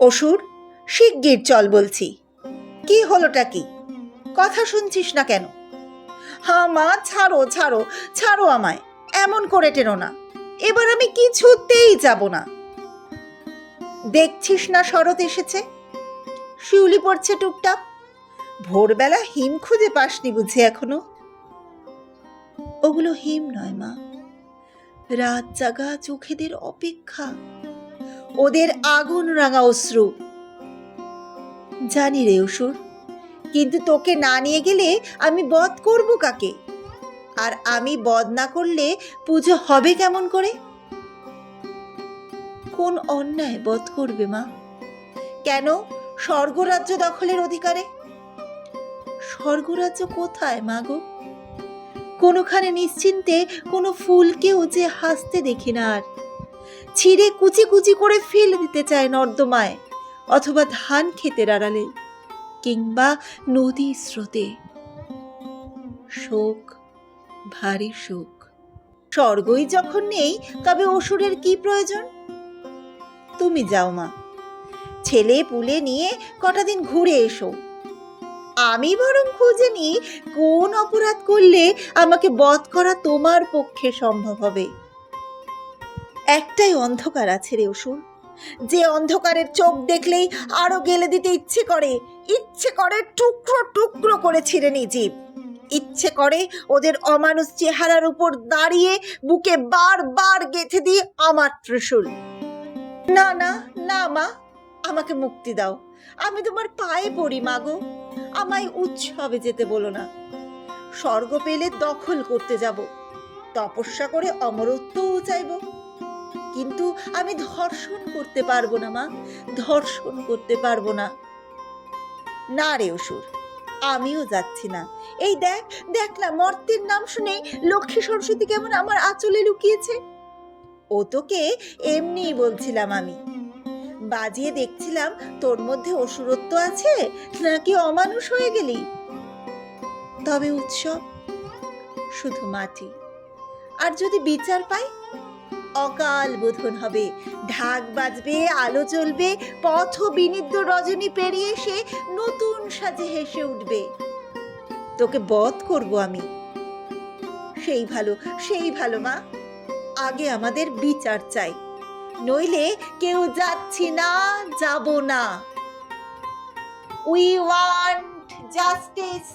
অসুর, শিগগির চল বলছি। কি হলোটা কি? কথা শুনছিস না কেন? হ্যাঁ মা, ছাড়ো ছাড়ো ছাড়ো আমায়, এমন করে টেনো না। এবার আমি কিছুতেই যাব না। দেখছিস না শরৎ এসেছে? শিউলি পড়ছে টুকটাক। ভোরবেলা হিম খুঁজে পাসনি বুঝি এখনও? ওগুলো হিম নয় মা। রাত জাগা চোখেদের অপেক্ষা। ওদের আগুন রাঙা অশ্রু। জানি রে অসুর, কিন্তু তোকে না নিয়ে গেলে আমি বধ করব কাকে? আর আমি বধ না করলে পুজো হবে কেমন করে? কোন অন্যায় বধ করবে মা? কেন স্বর্গরাজ্য দখলের অধিকারে? স্বর্গরাজ্য কোথায় মা গো? কোনোখানে নিশ্চিন্তে কোনো ফুলকেও যে হাসতে দেখি না আর। ছিঁড়ে কুচি কুচি করে ফেলে দিতে চায় নর্দমায়, অথবা ধান খেতের আড়ালে, কিংবা নদী স্রোতে। শোক, ভারী শোক। স্বর্গই যখন নেই, তবে অসুরের কি প্রয়োজন? তুমি যাও মা। ছেলে পুলে নিয়ে কটা দিন ঘুরে এসো। আমি বরং খুঁজে নিই কোন অপরাধ করলে আমাকে বধ করা তোমার পক্ষে সম্ভব হবে। একটাই অন্ধকার আছে রে অসুর। যে অন্ধকারের চোখ দেখলেই আরও গেলে দিতে ইচ্ছে করে ইচ্ছে করে টুকরো টুকরো করে ছিঁড়ে নি জীব। ইচ্ছে করে ওদের অমানুষ চেহারার উপর দাঁড়িয়ে বুকে বারবার গেঁথে দিয়ে আমার ত্রিশূল। না না না মা, আমাকে মুক্তি দাও। আমি তোমার পায়ে পড়ি মাগো আমায় উৎসবে যেতে বলো না। স্বর্গ পেলে দখল করতে যাব। তপস্যা করে অমরত্বও চাইব। কিন্তু আমি ধর্ষণ করতে পারব না, মা। ধর্ষণ করতে পারব না। না রে অসুর, আমিও যাচ্ছি না। এই দেখ দেখ না, মর্তের নাম শুনেই লক্ষ্মী সরস্বতী কেমন আমার আঁচলে লুকিয়েছে। ও তোকে এমনিই বলছিলাম আমি। বাজিয়ে দেখছিলাম তোর মধ্যে অসুরত্ব আছে, নাকি অমানুষ হয়ে গেলি? তবে উৎসব শুধু মাটি। আর যদি বিচার পাই অকাল বোধন হবে। ঢাক বাজবে, আলো জ্বলবে, পথ বিনিদ্য রজনী পেরিয়ে সে নতুন সাজে হেসে উঠবে। তোকে বধ করব আমি। সেই ভালো সেই ভালো মা। আগে আমাদের বিচার চাই। নইলে কেউ যাচ্ছি না, যাব না। We want justice